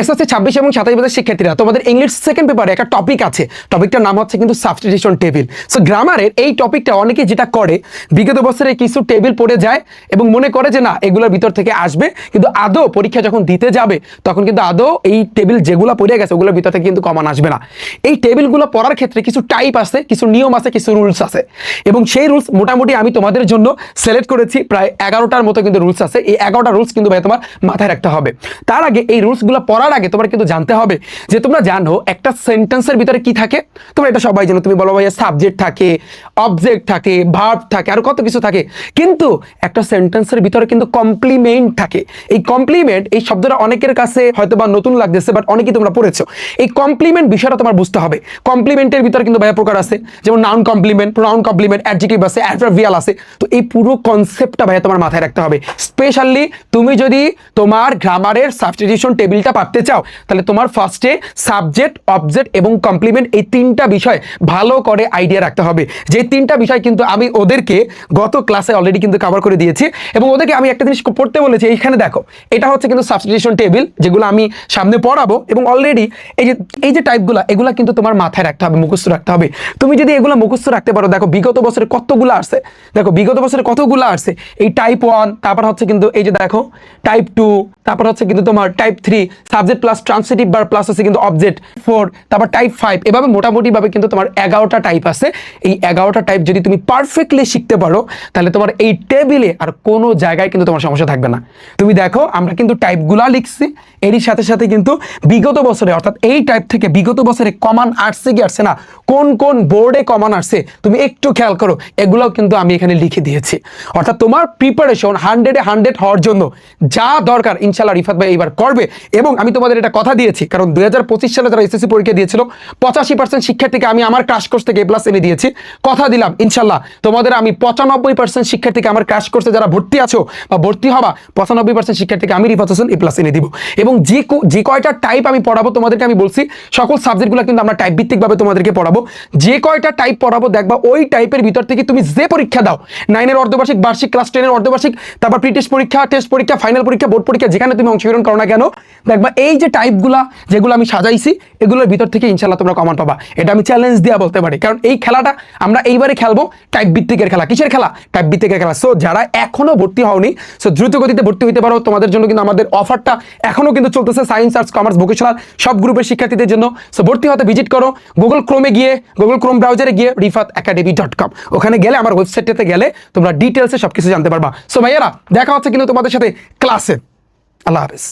SSC ছাব্বিশ এবং সাতাশ বছর শিক্ষার্থীরা। তোমাদের ইংলিশ সেকেন্ড পেপারে একটা টপিক আছে। টপিকটার নাম হচ্ছে কিন্তু সাবস্টিটিউশন টেবিল সো গ্রামারের এই টপিকটা অনেকে যেটা করে, বিগত বছরে কিছু টেবিল পড়ে যায় এবং মনে করে যে, না, এগুলোর ভিতর থেকে আসবে। কিন্তু আদৌ পরীক্ষা যখন দিতে যাবে, তখন কিন্তু আদৌ এই টেবিল যেগুলো পড়ে গেছে, ওগুলোর ভিতর থেকে কিন্তু কমান আসবে না। এই টেবিলগুলো পড়ার ক্ষেত্রে কিছু টাইপ আছে, কিছু নিয়ম আছে, কিছু রুলস আছে। এবং সেই রুলস মোটামুটি আমি তোমাদের জন্য সিলেক্ট করেছি, প্রায় এগারোটার মতো কিন্তু রুলস আছে। এই এগারোটা রুলস কিন্তু ভাই তোমার মাথায় রাখতে হবে। তার আগে এই রুলসগুলো পড়ার আগে তোমার কিন্তু জানতে হবে যে তোমরা জানো একটা সেন্টেন্সের ভিতরে কি থাকে? তোমরা এটা সবাই জানো। তুমি বলো ভাইয়া সাবজেক্ট থাকে অবজেক্ট থাকে ভার্ব থাকে, আর কত কিছু থাকে। কিন্তু একটা সেন্টেন্সের ভিতরে কিন্তু কমপ্লিমেন্ট থাকে। এই কমপ্লিমেন্ট এই শব্দটা অনেকের কাছে হয়তো বা নতুন লাগতেছে বাট অনেকেই তোমরা পড়েছো। এই কমপ্লিমেন্ট বিষয়টা তোমার বুঝতে হবে। কমপ্লিমেন্টের ভিতরে কিন্তু ভাইয়া প্রকার আছে। যেমন noun complement pronoun complement adjective আছে অ্যাডভার্বিয়াল আছে। তো এই পুরো কনসেপ্টটা ভাইয়া তোমার মাথায় রাখতে হবে। স্পেশালি তুমি যদি তোমার গ্রামারের সাবস্টিটিউশন টেবিলটা পারতে চাও, তাহলে তোমার ফার্স্টে সাবজেক্ট অবজেক্ট এবং কমপ্লিমেন্ট এই তিনটা বিষয় ভালো করে আইডিয়া রাখতে হবে। যে তিনটা বিষয় কিন্তু আমি ওদেরকে গত ক্লাসে অলরেডি কিন্তু কভার করে দিয়েছি এবং ওদেরকে আমি একটা জিনিস পড়তে বলেছি, এইখানে দেখো, এটা হচ্ছে কিন্তু সাবস্টিটিউশন টেবিল যেগুলো আমি সামনে পড়াবো এবং অলরেডি এই যে এই যে টাইপগুলো এগুলো কিন্তু তোমার মাথায় রাখতে হবে, মুখস্থ রাখতে হবে। তুমি যদি এগুলো মুখস্থ রাখতে পারো, দেখো বিগত বছরে কতগুলো আসছে, দেখো বিগত বছরে কতগুলো আসছে, এই টাইপ ওয়ান তারপর হচ্ছে কিন্তু এই যে দেখো টাইপ টু তারপর হচ্ছে কিন্তু তোমার type three subject plus transitive বার প্লাস হচ্ছে কিন্তু অবজেক্ট ফোর তারপর টাইপ ফাইভ এভাবে মোটামুটিভাবে কিন্তু তোমার এগারোটা টাইপ আছে। এই এগারোটা টাইপ যদি তুমি পারফেক্টলি শিখতে পারো, তাহলে তোমার এই টেবিলে আর কোনো জায়গায় কিন্তু তোমার সমস্যা থাকবে না। তুমি দেখো, আমরা কিন্তু টাইপগুলা লিখছি, এরই সাথে সাথে কিন্তু বিগত বছরে, অর্থাৎ এই টাইপ থেকে বিগত বছরে কমান আসছে কি আসছে না? কোন কোন বোর্ডে কমান আসছে? তুমি একটু খেয়াল করো, এগুলোও কিন্তু আমি এখানে লিখে দিয়েছি। অর্থাৎ তোমার প্রিপারেশন হান্ড্রেডে হান্ড্রেড হওয়ার জন্য যা দরকার ইনশাল্লাহ রিফাত ভাই এবার করবে, এবং আমি তোমাদের এটা কথা দিয়েছি, কারণ দুই হাজার পঁচিশ সালে যারা এসএসসি পরীক্ষা দিয়েছিল, পঁচাশি পার্সেন্ট শিক্ষার্থীকে আমি আমার ক্রাশ কোর্স থেকে এ প্লাস এনে দিয়েছি। কথা দিলাম, ইনশাল্লাহ, তোমাদের আমি পঁচানব্বই পার্সেন্ট শিক্ষার্থীকে আমার ক্রাশ কোর্সে যারা ভর্তি আছো বা ভর্তি হবা, পঁচানব্বই পার্সেন্ট শিক্ষার্থীকে আমি রিফাত এ প্লাস এনে দিব। এবং যে যে কয়টা টাইপ আমি পড়াবো তোমাদেরকে আমি বলছি, সকল সাবজেক্টগুলো কিন্তু আমরা টাইপ ভিত্তিকভাবে তোমাদেরকে পড়াবো। যে কয়টা টাইপ পড়াবো দেখবা ওই টাইপের ভিতর থেকে তুমি যে পরীক্ষা দাও নাইনের অর্ধবার্ষিক, বার্ষিক ক্লাস টেনের অর্ধবার্ষিক, তারপর প্রি টেস্ট পরীক্ষা টেস্ট পরীক্ষা ফাইনাল পরীক্ষা বোর্ড পরীক্ষা, যেখানে তুমি অংশগ্রহণ করো না কেন, দেখবা এই যে টাইপগুলা যেগুলো আমি সাজাইছি, এগুলোর ভিতর থেকে ইনশাল্লাহ তোমরা কমান পাবা। এটা আমি চ্যালেঞ্জ দেওয়া বলতে পারি। কারণ এই খেলাটা আমরা এইবারে খেলব টাইপ ভিত্তিকের খেলা। কিসের খেলা? টাইপ ভিত্তিকের খেলা। সো যারা এখনও ভর্তি হওনি সো দ্রুত গতিতে ভর্তি হতে পারো। তোমাদের জন্য কিন্তু আমাদের অফারটা এখনও কিন্তু চলতেছে। সায়েন্স আর্টস কমার্স ভোকেশনাল সব গ্রুপের শিক্ষার্থীদের জন্য। সো ভর্তি হতে ভিজিট করো। গুগল ক্রোমে গিয়ে গুগল ক্রোম ব্রাউজারে গিয়ে রিফাত একাডেমি ডট কম ওখানে গেলে, আমার ওয়েবসাইটটাতে গেলে তোমরা ডিটেলসে সব কিছু জানতে পারবা। সো ভাইয়ারা, দেখা হচ্ছে কিন্তু তোমাদের সাথে ক্লাসে আল্লাহ হাফেজ।